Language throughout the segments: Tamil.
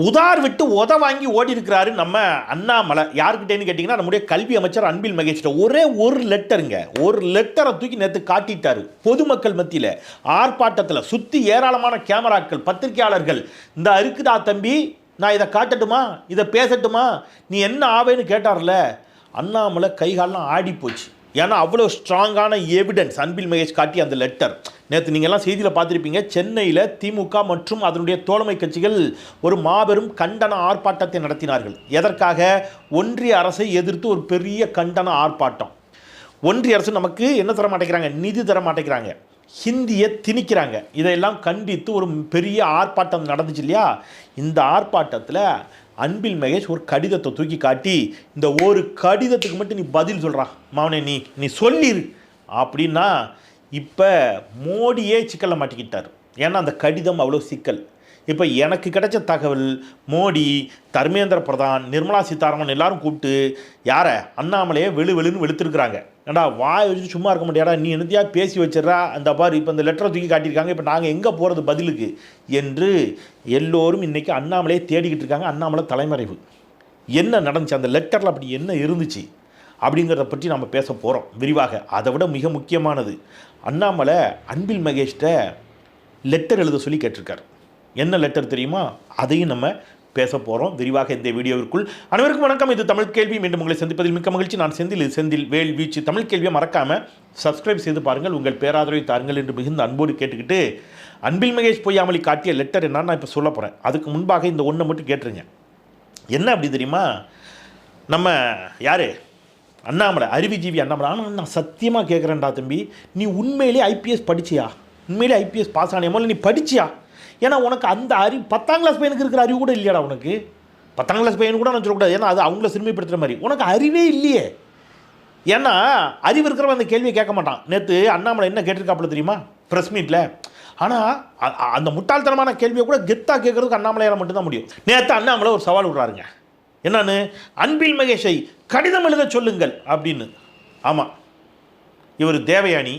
உதார் விட்டு உத வாங்கி ஓடி இருக்கிறாரு நம்ம அண்ணாமலை. யாருக்கிட்டேன்னு கேட்டிங்கன்னா நம்முடைய கல்வி அமைச்சர் அன்பில் மகேஷ்ட ஒரே ஒரு லெட்டருங்க. ஒரு லெட்டரை தூக்கி நேற்று காட்டிட்டாரு பொதுமக்கள் மத்தியில். ஆர்ப்பாட்டத்தில் சுற்றி ஏராளமான கேமராக்கள் பத்திரிகையாளர்கள். இந்த இருக்குதா தம்பி நான் இதை காட்டட்டுமா? இதை பேசட்டுமா? நீ என்ன ஆவேன்னு கேட்டார்ல. அண்ணாமலை கைகாலெலாம் ஆடி போச்சு ஏன்னா அவ்வளோ ஸ்ட்ராங்கான எவிடன்ஸ் அன்பில் மகேஷ் காட்டி அந்த லெட்டர் நேற்று நீங்கள்லாம் செய்தியில் பார்த்துருப்பீங்க சென்னையில் திமுக மற்றும் அதனுடைய தோழமை கட்சிகள் ஒரு மாபெரும் கண்டன ஆர்ப்பாட்டத்தை நடத்தினார்கள். எதற்காக? ஒன்றிய அரசை எதிர்த்து ஒரு பெரிய கண்டன ஆர்ப்பாட்டம். ஒன்றிய அரசு நமக்கு என்ன தர மாட்டேங்கிறாங்க? நிதி தர மாட்டேங்கிறாங்க. ஹிந்தியை திணிக்கிறாங்க. இதையெல்லாம் கண்டித்து ஒரு பெரிய ஆர்ப்பாட்டம் நடந்துச்சு இல்லையா? இந்த ஆர்ப்பாட்டத்தில் அன்பில் மகேஷ் ஒரு கடிதத்தை தூக்கி காட்டி இந்த ஒரு கடிதத்துக்கு மட்டும் நீ பதில் சொல்கிறா மாவனே நீ நீ சொல்லிரு. அப்படின்னா இப்போ மோடியே சிக்கலை மாட்டிக்கிட்டார். ஏன்னா அந்த கடிதம் அவ்வளோ சிக்கல். இப்போ எனக்கு கிடைச்ச தகவல் மோடி தர்மேந்திர பிரதான் நிர்மலா சீதாராமன் எல்லாரும் கூப்பிட்டு யாரை? அண்ணாமலையே வெளு வெளுன்னு வெளுத்துருக்குறாங்க. ஏண்டா வாய் வச்சு சும்மா இருக்க முடியாடா நீ என்னத்தையா பேசி வச்சிடறா? அந்த பாரு இப்போ இந்த லெட்டரை தூக்கி காட்டியிருக்காங்க. இப்போ நாங்கள் எங்கே போகிறது பதிலுக்கு? என்று எல்லோரும் இன்றைக்கி அண்ணாமலையே தேடிக்கிட்டு இருக்காங்க. அண்ணாமலை தலைமறைவு. என்ன நடந்துச்சு? அந்த லெட்டரில் அப்படி என்ன இருந்துச்சு? அப்படிங்கிறத பற்றி நம்ம பேச போகிறோம் விரிவாக. அதை விட மிக முக்கியமானது. அண்ணாமலை அன்பில் மகேஷ்ட லெட்டர் எழுத சொல்லி கேட்டிருக்காரு. என்ன லெட்டர் தெரியுமா? அதையும் நம்ம பேச போகிறோம் விரிவாக இந்த வீடியோவிற்குள். அனைவருக்கும் வணக்கம். இது தமிழ் கேள்வி. மீண்டும் உங்களை சந்திப்பதில் மிக்க மகிழ்ச்சி. நான் செந்தில். செந்தில் வேல் வீச்சு. தமிழ் கேள்வியை மறக்காமல் சப்ஸ்கிரைப் செய்து பாருங்கள். உங்கள் பேராதரவை தாருங்கள் என்று மிகுந்த அன்போடு கேட்டுக்கிட்டு அன்பில் மகேஷ் பொய்யாமலி காட்டிய லெட்டர் என்னன்னு நான் இப்போ சொல்ல போகிறேன் அதுக்கு முன்பாக இந்த ஒன்றை மட்டும் கேட்டுருங்க. என்ன அப்படி தெரியுமா? நம்ம யார்? அண்ணாமலை. அறிவுஜீவி அண்ணாமலை. ஆனால் நான் சத்தியமாக கேட்குறேன்டா தம்பி. நீ உண்மையிலே ஐபிஎஸ் படிச்சியா? உண்மையிலே ஐபிஎஸ் பாஸ் ஆனியமோ இல்லை நீ படிச்சியா? ஏன்னா உனக்கு அந்த அறிவு பத்தாம் கிளாஸ் பையனுக்கு இருக்கிற அறிவு கூட இல்லையாடா உனக்கு. பத்தாம் கிளாஸ் பையன் கூட நான் சொல்லக்கூடாது. ஏன்னா அது அவங்கள சிறுமைப்படுத்துகிற மாதிரி. உனக்கு அறிவே இல்லையே. ஏன்னா அறிவு இருக்கிறவன் அந்த கேள்வியை கேட்க மாட்டான். நேற்று அண்ணாமலை என்ன கேட்டிருக்காப்புல தெரியுமா? ப்ரெஸ் மீட்டில் ஆனால் அந்த முட்டாள்தனமான கேள்வியை கூட கெத்தாக கேட்கறதுக்கு அண்ணாமலையால் மட்டும்தான் முடியும். நேற்று அண்ணாமலை ஒரு சவால் விடுறாருங்க. என்னன்னு? அன்பில் மகேஷை கடிதம் எழுத சொல்லுங்கள் அப்படின்னு. ஆமாம் இவர் தேவயானி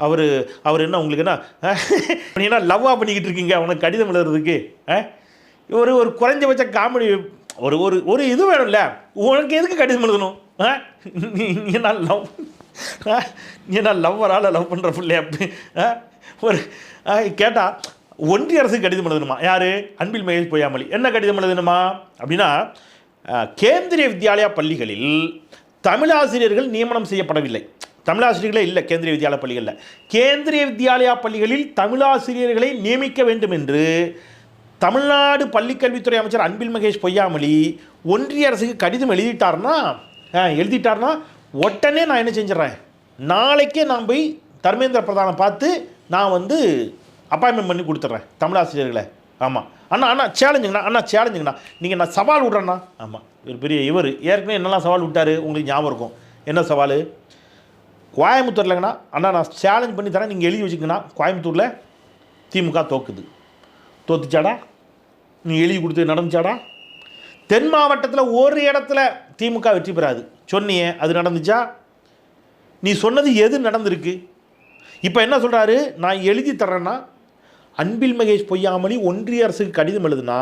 அவர் அவர் என்ன உங்களுக்கு என்ன நீ என்ன லவ்வாக பண்ணிக்கிட்டு இருக்கீங்க? உனக்கு கடிதம் எழுதுறதுக்கு ஆ? ஒரு ஒரு குறைஞ்சபட்ச காமெடி ஒரு ஒரு ஒரு இது வேணும்ல. உனக்கு எதுக்கு கடிதம் எழுதணும்? ஆ? நீ என்ன லவ் ஆ? நீ என்ன லவ்வரால் லவ் பண்ணுற பிள்ளை அப்படி ஆ? ஒரு கேட்டால் ஒன்றிய அரசுக்கு கடிதம் எழுதணுமா? யார்? அன்பில் மகேஷ் பொய்யாமொழி. என்ன கடிதம் எழுதணுமா? அப்படின்னா கேந்திரிய வித்யாலயா பள்ளிகளில் தமிழாசிரியர்கள் நியமனம் செய்யப்படவில்லை. தமிழாசிரியர்களே இல்லை கேந்திரிய வித்யாலய பள்ளிகளில். கேந்திரிய வித்யாலயா பள்ளிகளில் தமிழாசிரியர்களை நியமிக்க வேண்டும் என்று தமிழ்நாடு பள்ளிக்கல்வித்துறை அமைச்சர் அன்பில் மகேஷ் பொய்யாமொழி ஒன்றிய அரசுக்கு கடிதம் எழுதிட்டார்னா எழுதிட்டார்னா உடனே நான் என்ன செஞ்சிடறேன்? நாளைக்கே நான் போய் தர்மேந்திர பிரதானை பார்த்து நான் வந்து அப்பாயின்மெண்ட் பண்ணி கொடுத்துட்றேன் தமிழாசிரியர்களை. ஆமாம் அண்ணா அண்ணா சேலஞ்சுங்கண்ணா அண்ணா சேலஞ்சுங்கண்ணா நீங்கள் நான் சவால் விட்றேண்ணா. ஆமாம் ஒரு பெரிய இவர். ஏற்கனவே என்னெல்லாம் சவால் விட்டார்? உங்களுக்கு ஞாபகம் இருக்கும். என்ன சவால்? கோயம்புத்தூர்லங்கண்ணா அண்ணா நான் சேலஞ்ச் பண்ணி தரேன். நீங்கள் எழுதி வச்சுக்கங்கண்ணா. கோயம்புத்தூரில் திமுக தோக்குது. தோத்துச்சாடா? நீ எழுதி கொடுத்து நடந்துச்சாடா? தென் மாவட்டத்தில் ஒரு இடத்துல திமுக வெற்றி பெறாது. சொன்னியே அது நடந்துச்சா? நீ சொன்னது எது நடந்திருக்கு? இப்போ என்ன சொல்கிறாரு நான் எழுதி தர்றேன்னா அன்பில் மகேஷ் பொய்யாமொழி ஒன்றிய அரசுக்கு கடிதம் எழுதுனா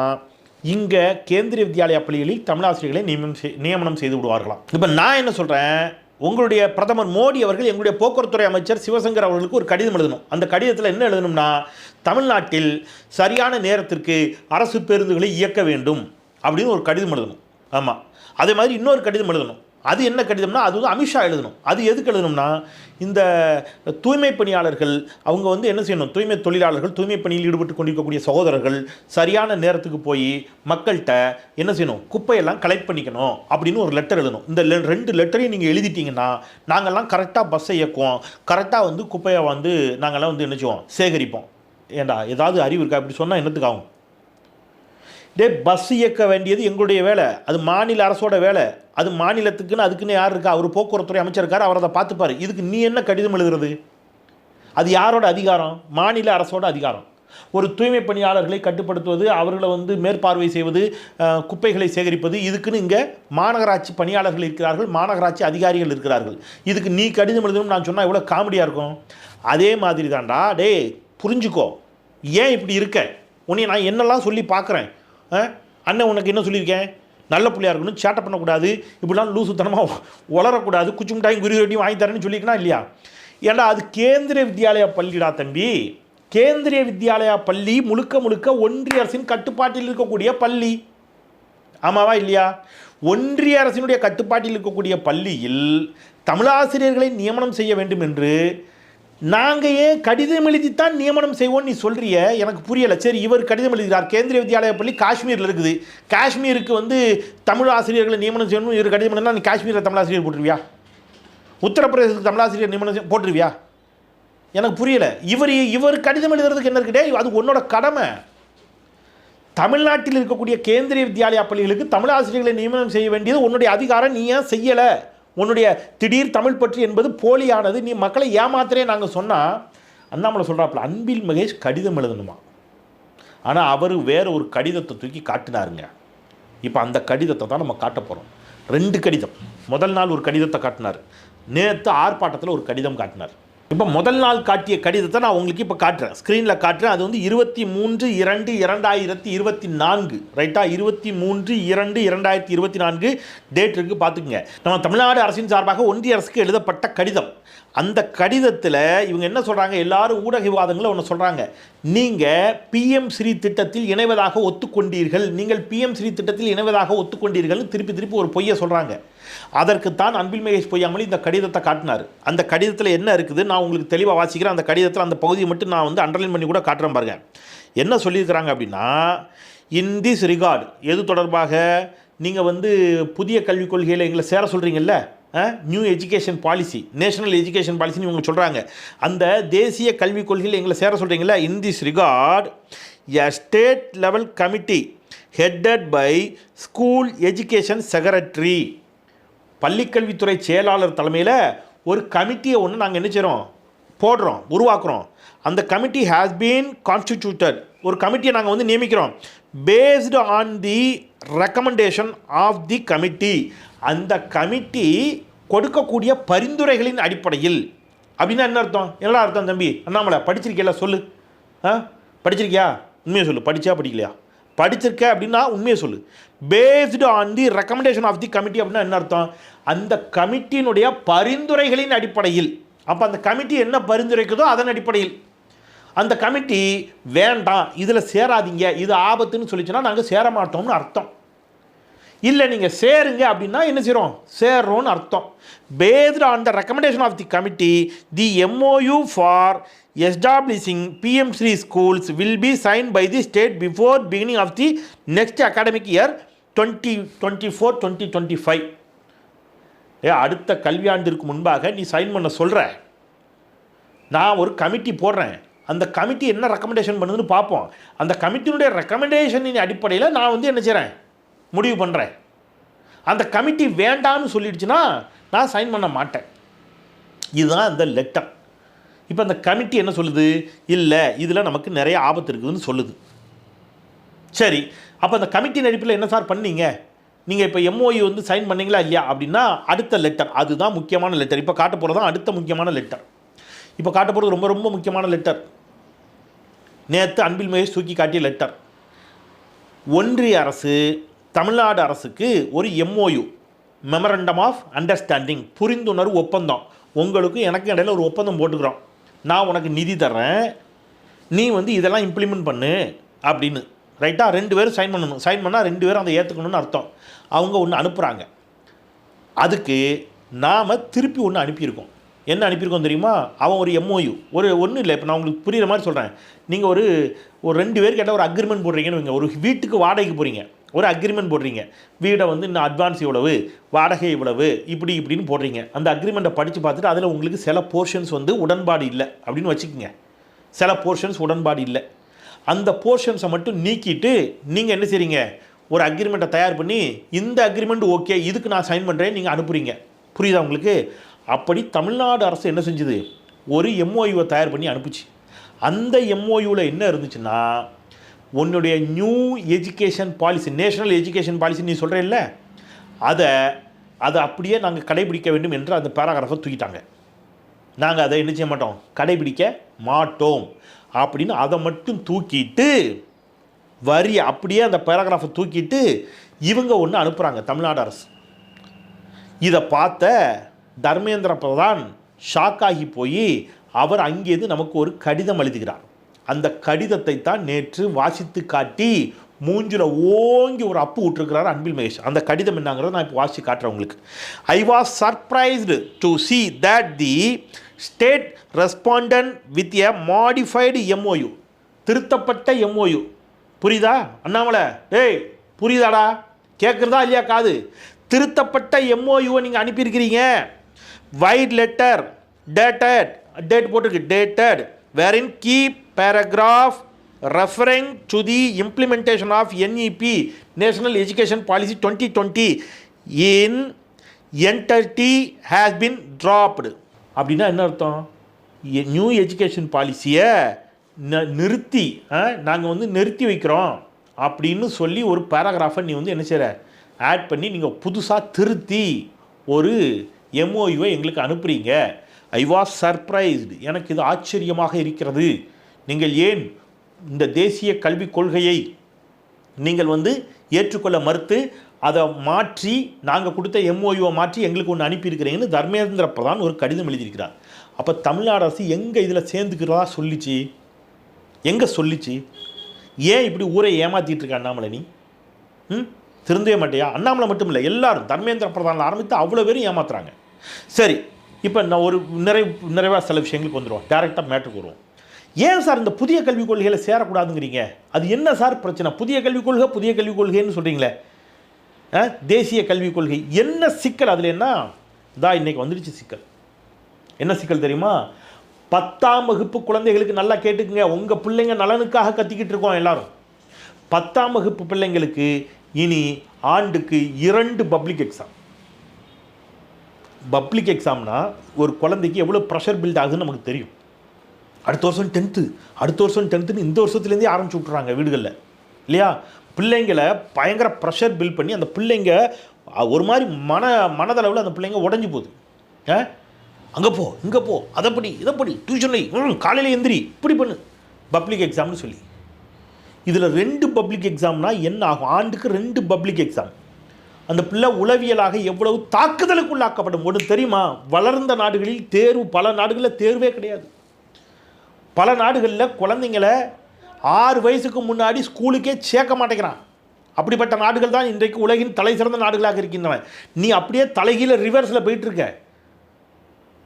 இங்கே கேந்திரிய வித்யாலயா பள்ளிகளில் தமிழாசிரியர்களை நியமனம் செய் நியமனம் செய்து விடுவார்களாம். இப்போ நான் என்ன சொல்கிறேன் உங்களுடைய பிரதமர் மோடி அவர்கள் எங்களுடைய போக்குவரத்துறை அமைச்சர் சிவசங்கர் அவர்களுக்கு ஒரு கடிதம் எழுதணும். அந்த கடிதத்தில் என்ன எழுதணும்னா தமிழ்நாட்டில் சரியான நேரத்திற்கு அரசு பேருந்துகளை இயக்க வேண்டும் அப்படின்னு ஒரு கடிதம் எழுதணும். ஆமாம் அதே மாதிரி இன்னொரு கடிதம் எழுதணும். அது என்ன கடிதம்னா அது வந்து அமித்ஷா எழுதணும். அது எதுக்கு எழுதணும்னா இந்த தூய்மை பணியாளர்கள் அவங்க வந்து என்ன செய்யணும்? தூய்மை தொழிலாளர்கள் தூய்மை பணியில் ஈடுபட்டு கொண்டிருக்கக்கூடிய சகோதரர்கள் சரியான நேரத்துக்கு போய் மக்கள்கிட்ட என்ன செய்யணும்? குப்பையெல்லாம் கலெக்ட் பண்ணிக்கணும் அப்படின்னு ஒரு லெட்டர் எழுதணும். இந்த ரெண்டு லெட்டரையும் நீங்கள் எழுதிட்டீங்கன்னா நாங்கள்லாம் கரெக்டாக பஸ்ஸை இயக்குவோம். கரெக்டாக வந்து குப்பையை வந்து நாங்கள்லாம் வந்து என்ன செய்வோம்? சேகரிப்போம். ஏண்டா ஏதாவது அறிவு இருக்கா? இப்படி சொன்னால் என்னத்துக்கு ஆகும்? டே பஸ் இயக்க வேண்டியது எங்களுடைய வேலை. அது மாநில அரசோட வேலை. அது மாநிலத்துக்குன்னு அதுக்குன்னு யார் இருக்கா? அவர் போக்குவரத்துறை அமைச்சர் இருக்கார் அவர் அதை பார்த்துப்பாரு. இதுக்கு நீ என்ன கடிதம் எழுதுறது? அது யாரோட அதிகாரம்? மாநில அரசோட அதிகாரம். ஒரு தூய்மை பணியாளர்களை கட்டுப்படுத்துவது அவர்களை வந்து மேற்பார்வை செய்வது குப்பைகளை சேகரிப்பது இதுக்குன்னு இங்கே மாநகராட்சி பணியாளர்கள் இருக்கிறார்கள் மாநகராட்சி அதிகாரிகள் இருக்கிறார்கள். இதுக்கு நீ கடிதம் எழுதணும்னு நான் சொன்னால் எவ்வளோ காமெடியாக இருக்கும்? அதே மாதிரி தான்டா டே புரிஞ்சுக்கோ. ஏன் இப்படி இருக்க? உன்னை நான் என்னெல்லாம் சொல்லி பார்க்குறேன்? அண்ணன் உனக்கு என்ன சொல்லியிருக்கேன்? நல்ல பிள்ளையாக இருக்கணும் சேட்டை பண்ணக்கூடாது இப்படிலாம் லூசுத்தனமாக வளரக்கூடாது குச்சி மிட்டாயும் குருவி ரொட்டியும் வாங்கி தரேன்னு சொல்லியிருக்கனா இல்லையா? ஏன்னா அது கேந்திரிய வித்யாலயா பள்ளிடா தம்பி. கேந்திரிய வித்யாலயா பள்ளி முழுக்க முழுக்க ஒன்றிய அரசின் கட்டுப்பாட்டில் இருக்கக்கூடிய பள்ளி. ஆமாவா இல்லையா? ஒன்றிய அரசினுடைய கட்டுப்பாட்டில் இருக்கக்கூடிய பள்ளியில் தமிழாசிரியர்களை நியமனம் செய்ய வேண்டும் என்று நாங்கள் ஏன் கடிதம் எழுதித்தான் நியமனம் செய்வோம் நீ சொல்கிறிய எனக்கு புரியலை. சரி இவர் கடிதம் எழுதுகிறார். கேந்திரிய வித்யாலய பள்ளி காஷ்மீரில் இருக்குது. காஷ்மீருக்கு வந்து தமிழ் ஆசிரியர்களை நியமனம் செய்யணும் இவர் கடிதம் எழுதினா நீ காஷ்மீரில் தமிழ் ஆசிரியர் போட்டுருவியா? உத்தரப்பிரதேசத்துக்கு தமிழ் ஆசிரியர் நியமனம் போட்டுருவியா? எனக்கு புரியலை. இவர் இவர் கடிதம் எழுதுறதுக்கு என்ன இருக்குடே அது உன்னோட கடமை. தமிழ்நாட்டில் இருக்கக்கூடிய கேந்திரிய வித்யாலயா பள்ளிகளுக்கு தமிழ் ஆசிரியர்களை நியமனம் செய்ய வேண்டியது உன்னுடைய அதிகாரம். நீ ஏன் செய்யலை? உன்னுடைய திடீர் தமிழ் பற்றி என்பது போலியானது. நீ மக்களை ஏமாத்துறே நாங்கள் சொன்னால் அண்ணாமலை சொல்கிறாப்புல அன்பில் மகேஷ் கடிதம் எழுதணுமா? ஆனால் அவர் வேறு ஒரு கடிதத்தை தூக்கி காட்டினாருங்க. இப்போ அந்த கடிதத்தை தான் நம்ம காட்ட போகிறோம் ரெண்டு கடிதம். முதல் நாள் ஒரு கடிதத்தை காட்டினார். நேற்று ஆர்ப்பாட்டத்தில் ஒரு கடிதம் காட்டினார். இப்போ முதல் நாள் காட்டிய கடிதத்தை நான் உங்களுக்கு இப்போ காட்டுறேன். ஸ்க்ரீனில் காட்டுறேன். அது வந்து இருபத்தி மூன்று இரண்டு இரண்டாயிரத்தி இருபத்தி நான்கு. ரைட்டா இருபத்தி மூன்று இரண்டு இரண்டாயிரத்தி இருபத்தி நான்கு டேட் இருக்குது பார்த்துக்குங்க. நம்ம தமிழ்நாடு அரசின் சார்பாக ஒன்றிய அரசுக்கு எழுதப்பட்ட கடிதம். அந்த கடிதத்தில் இவங்க என்ன சொல்கிறாங்க எல்லாரும் ஊடக விவாதங்களை ஒன்று சொல்கிறாங்க நீங்கள் பிஎம் ஸ்ரீ திட்டத்தில் இணைவதாக ஒத்துக்கொண்டீர்கள். நீங்கள் பிஎம் ஸ்ரீ திட்டத்தில் இணைவதாக ஒத்துக்கொண்டீர்கள்னு திருப்பி திருப்பி ஒரு பொய்யை சொல்கிறாங்க அதற்குத்தான் அன்பில் மகேஷ் பொய்யாமொழி இந்த கடிதத்தை காட்டினார். அந்த கடிதத்தில் என்ன இருக்குது? நான் உங்களுக்கு தெளிவாக வாசிக்கிறேன். அந்த கடிதத்தில் அந்த பகுதியை மட்டும் நான் வந்து அண்டர்லைன் பண்ணி கூட காட்டுறேன் பாருங்க. என்ன சொல்லியிருக்கிறாங்க அப்படின்னா இன் திஸ் ரிகார்டு எது தொடர்பாக? நீங்கள் வந்து புதிய கல்விக் கொள்கையில் எங்களை சேர சொல்கிறீங்கல்ல new education policy national education பாலிசின்னு இவங்க சொல்கிறாங்க அந்த தேசிய கல்விக் கொள்கையில் எங்களை சேர சொல்கிறீங்களா in this record a state level committee headed by school education secretary பள்ளிக்கல்வித்துறை செயலாளர் தலைமையில் ஒரு கமிட்டியை ஒன்று நாங்கள் என்ன செய்கிறோம் போடுறோம் உருவாக்குறோம். அந்த கமிட்டி ஹேஸ் பீன் கான்ஸ்டிடியூட்டட் ஒரு கமிட்டியை நாங்கள் வந்து நியமிக்கிறோம். Based on the recommendation of the committee அந்த கமிட்டி கொடுக்கக்கூடிய பரிந்துரைகளின் அடிப்படையில். அப்படின்னா என்ன அர்த்தம்? என்னடா அர்த்தம் தம்பி? அண்ணாமலை படிச்சிருக்கேல சொல்லு. ஆ? படிச்சிருக்கியா? உண்மையை சொல்லு. படித்தா படிக்கலையா? படிச்சிருக்க அப்படின்னா உண்மையை சொல்லு. Based on the recommendation of the committee அப்படின்னா என்ன அர்த்தம்? அந்த கமிட்டியினுடைய பரிந்துரைகளின் அடிப்படையில். அப்போ அந்த கமிட்டி என்ன பரிந்துரைக்குதோ அதன் அடிப்படையில். அந்த கமிட்டி வேண்டாம் இதில் சேராதீங்க இது ஆபத்துன்னு சொல்லிச்சுன்னா நாங்கள் சேர மாட்டோம்னு அர்த்தம். இல்லை நீங்கள் சேருங்க அப்படின்னா என்ன செய்கிறோம் சேர்றோம்னு அர்த்தம். Based on the recommendation of the committee the MOU for establishing PM Shri schools will be signed by the state before beginning of the next academic year twenty twenty four twenty twenty five ஏ அடுத்த கல்வியாண்டிற்கு முன்பாக நீ சைன் பண்ண சொல்கிற நான் ஒரு கமிட்டி போடுறேன். அந்த கமிட்டி என்ன ரெக்கமெண்டேஷன் பண்ணுதுன்னு பார்ப்போம். அந்த கமிட்டியினுடைய ரெக்கமெண்டேஷனின் அடிப்படையில் நான் வந்து என்ன செய்கிறேன் முடிவு பண்ணுறேன் அந்த கமிட்டி வேண்டாம்னு சொல்லிடுச்சுன்னா நான் சைன் பண்ண மாட்டேன். இதுதான் அந்த லெட்டர் இப்போ அந்த கமிட்டி என்ன சொல்லுது? இல்லை இதில் நமக்கு நிறைய ஆபத்து இருக்குதுன்னு சொல்லுது. சரி அப்போ அந்த கமிட்டியின் அடிப்பில் என்ன சார் பண்ணீங்க? நீங்கள் இப்போ எம்ஓஇ வந்து சைன் பண்ணீங்களா இல்லையா? அப்படின்னா அடுத்த லெட்டர் அதுதான் முக்கியமான லெட்டர் இப்போ காட்ட போகிறது தான் அடுத்த முக்கியமான லெட்டர் இப்போ காட்ட போகிறது ரொம்ப ரொம்ப முக்கியமான லெட்டர் நேற்று அன்பில் மகேஷ் தூக்கி காட்டிய லெட்டர் ஒன்றிய அரசு தமிழ்நாடு அரசுக்கு ஒரு எம்ஓயு மெமரண்டம் ஆஃப் அண்டர்ஸ்டாண்டிங் புரிந்துணர்வு ஒப்பந்தம். உங்களுக்கு எனக்கு இடையில ஒரு ஒப்பந்தம் போட்டுக்கிறோம். நான் உனக்கு நிதி தர்றேன். நீ வந்து இதெல்லாம் இம்ப்ளிமெண்ட் பண்ணு அப்படின்னு. ரைட்டாக ரெண்டு பேரும் சைன் பண்ணணும். சைன் பண்ணால் ரெண்டு பேரும் அதை ஏற்றுக்கணும்னு அர்த்தம். அவங்க ஒன்று அனுப்புகிறாங்க அதுக்கு நாம் திருப்பி ஒன்று அனுப்பியிருக்கோம். என்ன அனுப்பியிருக்கோம் தெரியுமா? அவன் ஒரு எம்ஓயு ஒரு ஒன்றும் இல்லை இப்போ நான் உங்களுக்கு புரிகிற மாதிரி சொல்கிறேன் நீங்கள் ஒரு ஒரு ரெண்டு பேர் கேட்டால் ஒரு அக்ரிமெண்ட் போடுறீங்கன்னு வைங்க. ஒரு வீட்டுக்கு வாடகைக்கு போகிறீங்க ஒரு அக்ரிமெண்ட் போடுறீங்க. வீடை வந்து இன்னும் அட்வான்ஸ் இவ்வளவு வாடகை இவ்வளவு இப்படி இப்படின்னு போடுறீங்க. அந்த அக்ரிமெண்ட்டை படித்து பார்த்துட்டு அதில் உங்களுக்கு சில போர்ஷன்ஸ் வந்து உடன்பாடு இல்லை அப்படின்னு வச்சுக்கோங்க. சில போர்ஷன்ஸ் உடன்பாடு இல்லை. அந்த போர்ஷன்ஸை மட்டும் நீக்கிட்டு நீங்கள் என்ன செய்கிறீங்க ஒரு அக்ரிமெண்ட்டை தயார் பண்ணி இந்த அக்ரிமெண்ட் ஓகே இதுக்கு நான் சைன் பண்ணுறேன் நீங்கள் அனுப்புகிறீங்க புரியுதா உங்களுக்கு? அப்படி தமிழ்நாடு அரசு என்ன செஞ்சுது? ஒரு எம்ஓயுவை தயார் பண்ணி அனுப்புச்சு. அந்த எம்ஓயுவில் என்ன இருந்துச்சுன்னா உன்னுடைய new education policy national education policy நீ சொல்கிறேல்ல அதை அதை அப்படியே நாங்கள் கடைபிடிக்க வேண்டும் என்று அந்த பேராகிராஃபை தூக்கிட்டாங்க. நாங்கள் அதை என்ன செய்ய மாட்டோம்? கடைபிடிக்க மாட்டோம். அப்படின்னு அதை மட்டும் தூக்கிட்டு வரி அப்படியே அந்த பேராகிராஃபை தூக்கிட்டு இவங்க ஒன்று அனுப்புகிறாங்க தமிழ்நாடு அரசு. இதை பார்த்த தர்மேந்திர பிரதான் ஷாக் ஆகி போய் அவர் அங்கேருந்து நமக்கு ஒரு கடிதம் எழுதுகிறார். அந்த கடிதத்தை தான் நேற்று வாசித்து காட்டி மூஞ்சில் ஓங்கி ஒரு அப்பு விட்டுருக்கிறார் அன்பில் மகேஷ். அந்த கடிதம் என்னங்கிறத நான் இப்போ வாசித்து காட்டுறேன் உங்களுக்கு. I was surprised to see that the state respondent with a modified MOU திருத்தப்பட்ட எம்ஓயு புரியுதா? அண்ணாமலை டேய் புரியுதாடா? கேட்குறதா இல்லையா காது? திருத்தப்பட்ட எம்ஓயுவை நீங்கள் அனுப்பியிருக்கிறீங்க. வைட் லெட்டர் டேட்டட் டேட் போட்டிருக்கு டேட்டட் வேற in keep paragraph referring to the implementation of NEP National Education Policy 2020 in entity has been dropped. அப்படின்னா என்ன அர்த்தம்? நியூ எஜுகேஷன் பாலிசியை நிறுத்தி நாங்கள் வந்து நிறுத்தி வைக்கிறோம் அப்படின்னு சொல்லி ஒரு பேராகிராஃபை நீ வந்து என்ன செய்கிற ஆட் பண்ணி நீங்கள் புதுசாக திருத்தி ஒரு எம்ஓயுவை எங்களுக்கு அனுப்புகிறீங்க ஐ வாஸ் சர்ப்ரைஸ்டு எனக்கு இது ஆச்சரியமாக இருக்கிறது. நீங்கள் ஏன் இந்த தேசிய கல்விக் கொள்கையை நீங்கள் வந்து ஏற்றுக்கொள்ள மறுத்து அதை மாற்றி நாங்கள் கொடுத்த எம்ஓயுவை மாற்றி எங்களுக்கு ஒன்று அனுப்பியிருக்கிறீங்கன்னு தர்மேந்திர பிரதான் ஒரு கடிதம் எழுதியிருக்கிறார். அப்போ தமிழ்நாடு அரசு எங்கே இதில் சேர்ந்துக்கிறதா சொல்லிச்சு? எங்கே சொல்லிச்சு? ஏன் இப்படி ஊரை ஏமாத்திட்டு இருக்க அண்ணாமலை நீ ம்? திருந்தவே மாட்டியா? அண்ணாமலை மட்டும் இல்லை எல்லாரும் தர்மேந்திர பிரதானில் ஆரம்பித்து அவ்வளோ பேரும் ஏமாத்துறாங்க. சரி இப்போ நான் ஒரு நிறைவு நிறைவாக சில விஷயங்களுக்கு வந்துடுவோம் டேரெக்டாக மேட்ருக்கு வருவோம். ஏன் சார் இந்த புதிய கல்விக் கொள்கைகளை சேரக்கூடாதுங்கிறீங்க? அது என்ன சார் பிரச்சனை? புதிய கல்விக் கொள்கை புதிய கல்விக் கொள்கைன்னு சொல்கிறீங்களே ஆ, தேசிய கல்விக் கொள்கை. என்ன சிக்கல்? அதில் என்ன? இதா இன்னைக்கு வந்துடுச்சு சிக்கல். என்ன சிக்கல் தெரியுமா? பத்தாம் வகுப்பு குழந்தைகளுக்கு நல்லா கேட்டுக்குங்க. உங்கள் பிள்ளைங்க நலனுக்காக கத்திக்கிட்டு இருக்கோம் எல்லாரும். பத்தாம் வகுப்பு பிள்ளைங்களுக்கு இனி ஆண்டுக்கு இரண்டு பப்ளிக் எக்ஸாம். பப்ளிக் எக்ஸாம்னா ஒரு குழந்தைக்கு எவ்வளோ ப்ரெஷர் பில்ட் ஆகுதுன்னு நமக்கு தெரியும். அடுத்த வருஷம் டென்த்து அடுத்த வருஷம் டென்த்துன்னு இந்த வருஷத்துலேருந்தே ஆரம்பிச்சு விட்றாங்க வீடுகளில். இல்லையா? பிள்ளைங்களை பயங்கர ப்ரெஷர் பில்ட் பண்ணி அந்த பிள்ளைங்க ஒரு மாதிரி மன மனதளவில் அந்த பிள்ளைங்க உடஞ்சி போகுது. ஆ? அங்கே போ இங்கே போ அதை படி இதை படி டியூஷன் ம் காலையில் எந்திரி இப்படி பண்ணு. பப்ளிக் எக்ஸாம்னு சொல்லி. இதில் ரெண்டு பப்ளிக் எக்ஸாம்னா என்ன ஆகும்? ஆண்டுக்கு ரெண்டு பப்ளிக் எக்ஸாம் அந்த பிள்ளை உளவியலாக எவ்வளவு தாக்குதலுக்கு உள்ளாக்கப்படும் ஒன்று தெரியுமா? வளர்ந்த நாடுகளில் தேர்வு பல நாடுகளில் தேர்வே கிடையாது. பல நாடுகளில் குழந்தைங்களை ஆறு வயசுக்கு முன்னாடி ஸ்கூலுக்கே சேர்க்க மாட்டேங்கிறான். அப்படிப்பட்ட நாடுகள் தான் இன்றைக்கு உலகின் தலை சிறந்த நாடுகளாக இருக்கின்றன. நீ அப்படியே தலைகீழ ரிவர்ஸில் போயிட்டுருக்க.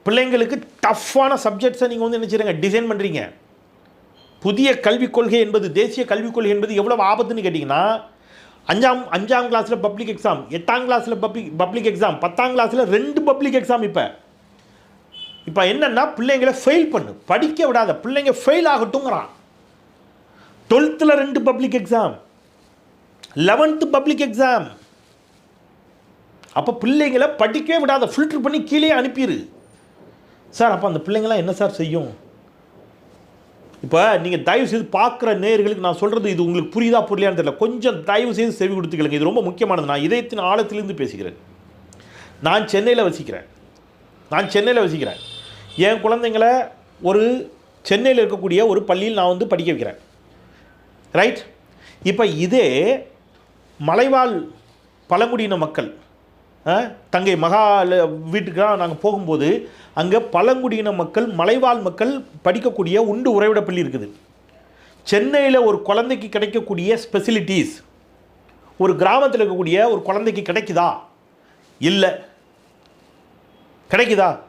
பிள்ளைங்களுக்கு டஃப்பான சப்ஜெக்ட்ஸை நீங்கள் வந்து என்ன டிசைன் பண்ணுறீங்க புதிய கல்விக் கொள்கை என்பது தேசிய கல்விக் கொள்கை என்பது எவ்வளோ ஆபத்துன்னு கேட்டிங்கன்னா அஞ்சாம் அஞ்சாம் கிளாஸில் பப்ளிக் எக்ஸாம் எட்டாம் கிளாஸில் பப்ளிக் பப்ளிக் எக்ஸாம் பத்தாம் கிளாஸில் ரெண்டு பப்ளிக் எக்ஸாம் இப்போ. இப்போ என்னென்னா பிள்ளைங்களை ஃபெயில் பண்ணு. படிக்க விடாத. பிள்ளைங்க ஃபெயில் ஆகட்டுங்கிறான் டுவெல்த்தில் ரெண்டு public exam eleventh public exam அப்போ பிள்ளைங்களை படிக்கவே விடாத. ஃபில்டர் பண்ணி கீழே அனுப்பிடு சார் அப்போ அந்த பிள்ளைங்களாம் என்ன சார் செய்யும்? இப்போ நீங்கள் தயவு செய்து பார்க்குற நேர்களுக்கு நான் சொல்கிறது இது உங்களுக்கு புரியுதா புரியலையான்னு தெரியல. கொஞ்சம் தயவு செய்து செவி கொடுத்துக்கலங்க இது ரொம்ப முக்கியமானது. நான் இதயத்தின் ஆழத்திலிருந்து பேசுகிறேன். நான் சென்னையில் வசிக்கிறேன். நான் சென்னையில் வசிக்கிறேன். என் குழந்தைங்கள ஒரு சென்னையில் இருக்கக்கூடிய ஒரு பள்ளியில் நான் வந்து படிக்க வைக்கிறேன். ரைட் இப்போ இதே மலைவாழ் பழங்குடியின மக்கள் ஆ, தங்கை மகா வீட்டுக்கெலாம் நாங்கள் போகும்போது அங்கே பழங்குடியின மக்கள் மலைவாழ் மக்கள் படிக்கக்கூடிய உண்டு உறைவிட பள்ளி இருக்குது. சென்னையில் ஒரு குழந்தைக்கு கிடைக்கக்கூடிய ஸ்பெசிலிட்டிஸ் ஒரு கிராமத்தில் இருக்கக்கூடிய ஒரு குழந்தைக்கு கிடைக்குதா? இல்லை. கிடைக்குதா?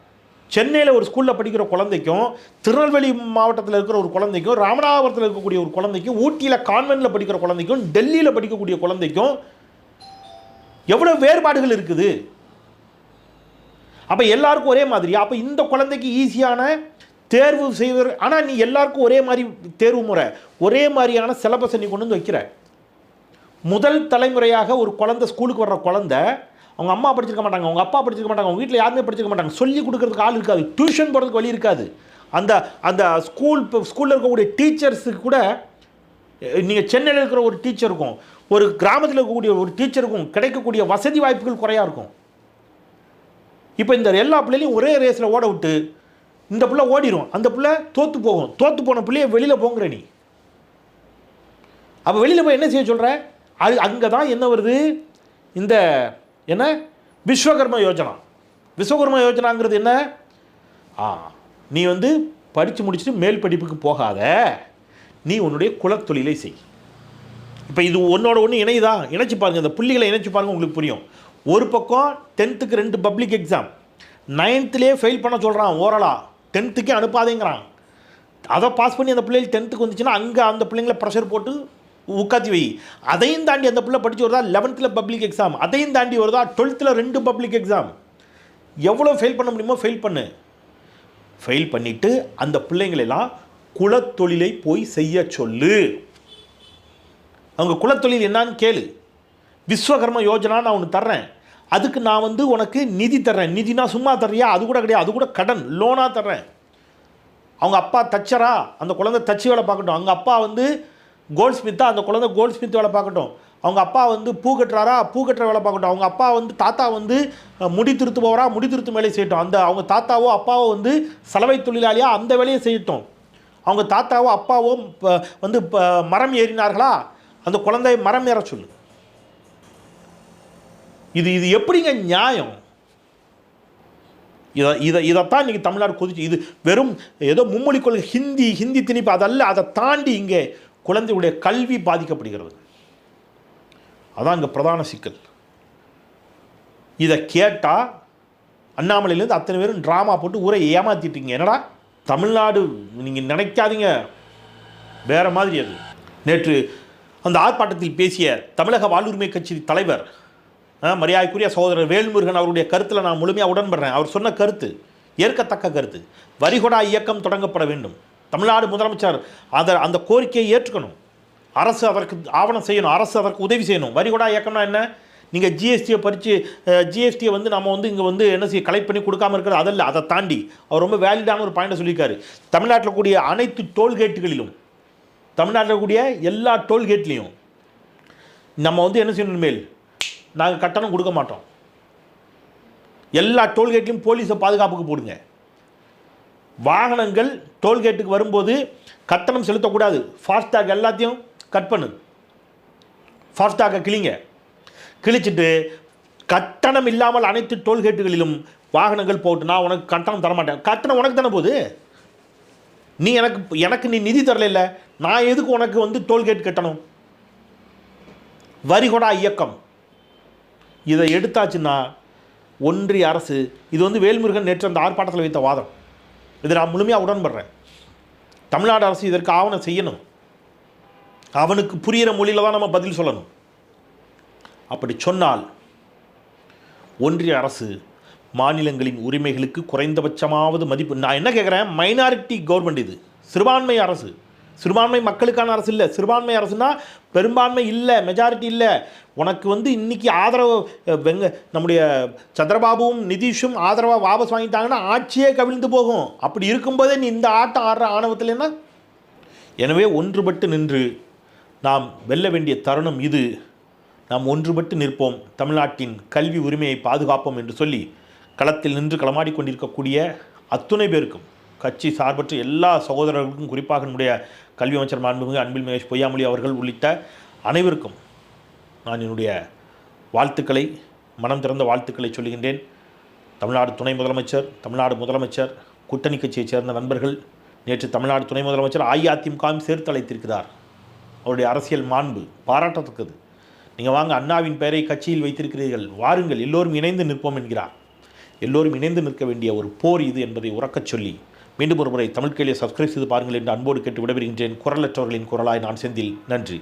சென்னையில் ஒரு ஸ்கூலில் படிக்கிற குழந்தைக்கும் திருநெல்வேலி மாவட்டத்தில் இருக்கிற ஒரு குழந்தைக்கும் ராமநாதபுரத்தில் இருக்கக்கூடிய ஒரு குழந்தைக்கும் ஊட்டியில் கான்வென்ட்டில் படிக்கிற குழந்தைக்கும் டெல்லியில் படிக்கக்கூடிய குழந்தைக்கும் எவ்வளோ வேறுபாடுகள் இருக்குது? அப்போ எல்லாருக்கும் ஒரே மாதிரி. அப்போ இந்த குழந்தைக்கு ஈஸியான தேர்வு செய்வது ஆனால் நீ எல்லாருக்கும் ஒரே மாதிரி தேர்வு முறை ஒரே மாதிரியான சிலபஸை நீ கொண்டு வந்து வைக்கிற. முதல் தலைமுறையாக ஒரு குழந்தை ஸ்கூலுக்கு வர்ற குழந்தை அவங்க அம்மா படிச்சிருக்க மாட்டாங்க அவங்க அப்பா படிச்சிருக்க மாட்டாங்க அவங்க வீட்டில் யாருமே படிச்சிருக்க மாட்டாங்க. சொல்லி கொடுக்குறதுக்கு ஆள் இருக்காது. டியூஷன் போகிறதுக்கு வழி இருக்காது. அந்த அந்த ஸ்கூல் ஸ்கூலில் இருக்கக்கூடிய டீச்சர்ஸுக்கு கூட நீங்கள் சென்னையில் இருக்கிற ஒரு டீச்சருக்கும் ஒரு கிராமத்தில் இருக்கக்கூடிய ஒரு டீச்சருக்கும் கிடைக்கக்கூடிய வசதி வாய்ப்புகள் குறையா இருக்கும். இப்போ இந்த எல்லா பிள்ளைகளையும் ஒரே ரேஸில் ஓட விட்டு இந்த பிள்ளை ஓடிடும் அந்த பிள்ளை தோற்று போகும். தோற்று போன பிள்ளைய வெளியில் போங்கிற நீ. அப்போ வெளியில் போய் என்ன செய்ய சொல்கிற அது அங்கே தான் என்ன வருது? இந்த என்ன? விஸ்வகர்ம யோஜனா. விஸ்வகர்ம யோஜனாங்கிறது என்ன? ஆ நீ வந்து படித்து முடிச்சுட்டு மேல் படிப்புக்கு போகாத. நீ உன்னுடைய குலத்தொழிலை செய். இப்போ இது ஒன்றோட ஒன்று இணையுதா? இணைச்சு பாருங்கள் இந்த புள்ளிகளை இணைச்சு பாருங்கள் உங்களுக்கு புரியும். ஒரு பக்கம் டென்த்துக்கு ரெண்டு பப்ளிக் எக்ஸாம் நைன்த்துலேயே ஃபெயில் பண்ண சொல்கிறான் ஓரலாக டென்த்துக்கே அனுப்பாதேங்கிறான். அதை பாஸ் பண்ணி அந்த பிள்ளைகள் டென்த்துக்கு வந்துச்சுன்னா அங்கே அந்த பிள்ளைங்கள ப்ரெஷர் போட்டு உட்காத்தி வை. அதையும் தாண்டி அந்த பிள்ளை படித்து வருதா? லெவன்த்தில் பப்ளிக் எக்ஸாம் அதையும் தாண்டி வருதா? டுவெல்த்தில் ரெண்டு பப்ளிக் எக்ஸாம் எவ்வளோ ஃபெயில் பண்ண முடியுமோ ஃபெயில் பண்ணு. ஃபெயில் பண்ணிவிட்டு அந்த பிள்ளைங்களெல்லாம் குலத்தொழிலை போய் செய்ய சொல்லு. அவங்க குலத்தொழில் என்னான்னு கேளு. விஸ்வகர்ம யோஜனா நான் ஒன்று தர்றேன். அதுக்கு நான் வந்து உனக்கு நிதி தர்றேன். நிதினா சும்மா தர்றியா? அது கூட கிடையாது. அது கூட கடன் லோனாக தர்றேன். அவங்க அப்பா தச்சரா? அந்த குழந்தை தச்சு வேலை பார்க்கட்டும். அவங்க அப்பா வந்து கோல்ட் ஸ்மித்தா அந்த குழந்தை கோல்ட் ஸ்மித் வேலை பார்க்கட்டும். அவங்க அப்பா வந்து பூ கட்டுறாரா? பூ கட்டுற வேலை பார்க்கட்டும். அவங்க அப்பா வந்து தாத்தா வந்து முடி திருத்துபவரா முடி திருத்தும் வேலையை செய்யட்டும். அந்த அவங்க தாத்தாவோ அப்பாவோ வந்து சலவை தொழிலாளியாக அந்த வேலையை செய்யட்டும். அவங்க தாத்தாவோ அப்பாவோ வந்து ப- மரம் ஏறினார்களா? அந்த குழந்தைய மரம் ஏற சொல்லு. இது இது எப்படிங்க நியாயம்? இதை இதை இதைத்தான் இன்றைக்கி தமிழ்நாடு கொதிச்சு இது வெறும் ஏதோ மும்மொழி கொள்கை ஹிந்தி ஹிந்தி திணிப்பு அதல்ல அதை தாண்டி இங்கே குழந்தையுடைய கல்வி பாதிக்கப்படுகிறது. அதான் இங்கே பிரதான சிக்கல். இதை கேட்டால் அண்ணாமலையிலேருந்து அத்தனை பேரும் ட்ராமா போட்டு ஊரை ஏமாற்றிட்டீங்க என்னடா? தமிழ்நாடு நீங்கள் நினைக்காதீங்க. வேற மாதிரி அது. நேற்று அந்த ஆர்ப்பாட்டத்தில் பேசிய தமிழக வாழ்வுரிமை கட்சி தலைவர் மரியாதைக்குரிய சகோதரர் வேல்முருகன் அவருடைய கருத்தில் நான் முழுமையாக உடன்படுறேன். அவர் சொன்ன கருத்து ஏற்கத்தக்க கருத்து. வரிகொடா இயக்கம் தொடங்கப்பட வேண்டும். தமிழ்நாடு முதலமைச்சர் அதை அந்த கோரிக்கையை ஏற்றுக்கணும். அரசு அதற்கு ஆவணம் செய்யணும் அரசு அதற்கு உதவி செய்யணும். வரிகொடா இயக்கம்னா என்ன? நீங்கள் ஜிஎஸ்டியை பறித்து ஜிஎஸ்டியை வந்து நம்ம வந்து இங்கே வந்து என்ன செய்ய கலெக்ட் பண்ணி கொடுக்காம இருக்கிறது அதில் அதை தாண்டி அவர் ரொம்ப வேலிடான ஒரு பாயிண்டை சொல்லியிருக்காரு. தமிழ்நாட்டில் கூடிய அனைத்து டோல்கேட்டுகளிலும் தமிழ்நாட்டில் கூடிய எல்லா டோல்கேட்லேயும் நம்ம வந்து என்ன செய்யணும் மேல் நாங்கள் கட்டணம் கொடுக்க மாட்டோம். எல்லா டோல்கேட்லேயும் போலீஸை பாதுகாப்புக்கு போடுங்க. வாகனங்கள் டோல்கேட்டுக்கு வரும்போது கட்டணம் செலுத்தக்கூடாது. ஃபாஸ்டாக் எல்லாத்தையும் கட் பண்ணு. ஃபாஸ்டாகை கிளிங்க கிழிச்சிட்டு கட்டணம் இல்லாமல் அனைத்து டோல்கேட்டுகளிலும் வாகனங்கள் போட்டு நான் உனக்கு கட்டணம் தரமாட்டேன். கட்டணம் உனக்கு தானே போகுது. நீ எனக்கு எனக்கு நீ நிதி தரல நான் எதுக்கு உனக்கு வந்து டோல்கேட் கட்டணும்? வரிகொடா இயக்கம். இதை எடுத்தாச்சுன்னா ஒன்றிய அரசு இது வந்து வேல்முருகன் நேற்று அந்த ஆர்ப்பாட்டத்தில் வைத்த வாதம். இது நான் முழுமையாக உடன்படுறேன். தமிழ்நாடு அரசு இதற்கு ஆவணம் செய்யணும். அவனுக்கு புரிகிற மொழியில் தான் நம்ம பதில் சொல்லணும். அப்படி சொன்னால் ஒன்றிய அரசு மாநிலங்களின் உரிமைகளுக்கு குறைந்தபட்சமாவது மதிப்பு நான் என்ன கேட்குறேன் மைனாரிட்டி கவர்மெண்ட் இது. சிறுபான்மை அரசு. சிறுபான்மை மக்களுக்கான அரசு இல்லை. சிறுபான்மை அரசுனா பெரும்பான்மை இல்லை மெஜாரிட்டி இல்லை. உனக்கு வந்து இன்னைக்கு ஆதரவு வெங்க நம்முடைய சந்திரபாபுவும் நிதிஷும் ஆதரவாக வாபஸ் வாங்கிட்டாங்கன்னா ஆட்சியே கவிழ்ந்து போகும். அப்படி இருக்கும்போதே நீ இந்த ஆட்டம் ஆடுற ஆணவத்தில் என்ன? எனவே ஒன்றுபட்டு நின்று நாம் வெல்ல வேண்டிய தருணம் இது. நாம் ஒன்றுபட்டு நிற்போம். தமிழ்நாட்டின் கல்வி உரிமையை பாதுகாப்போம் என்று சொல்லி களத்தில் நின்று களமாடி கொண்டிருக்கக்கூடிய அத்துணை பேருக்கும் கட்சி சார்பற்ற எல்லா சகோதரர்களுக்கும் குறிப்பாக நம்முடைய கல்வி அமைச்சர் மாண்புமிகு அன்பில் மகேஷ் பொய்யாமொழி அவர்கள் உள்ளிட்ட அனைவருக்கும் நான் என்னுடைய வாழ்த்துக்களை மனம் திறந்த வாழ்த்துக்களை சொல்லுகின்றேன். தமிழ்நாடு துணை முதலமைச்சர் தமிழ்நாடு முதலமைச்சர் கூட்டணி கட்சியைச் சேர்ந்த நண்பர்கள் நேற்று தமிழ்நாடு துணை முதலமைச்சர் அஇஅதிமுகவும் சேர்த்து அழைத்திருக்கிறார். அவருடைய அரசியல் மாண்பு பாராட்டத்தக்கது. நீங்கள் வாங்க அண்ணாவின் பெயரை கட்சியில் வைத்திருக்கிறீர்கள். வாருங்கள் எல்லோரும் இணைந்து நிற்போம் என்கிறார். எல்லோரும் இணைந்து நிற்க வேண்டிய ஒரு போர் இது என்பதை உறக்கச் சொல்லி மீண்டும் ஒரு முறை தமிழ் கேளியை சப்ஸ்கிரைப் செய்து பாருங்கள் என்று அன்போடு கேட்டு விடைபெறுகின்றேன். குரலற்றவர்களின் குரலாய் நான் செந்தில். நன்றி.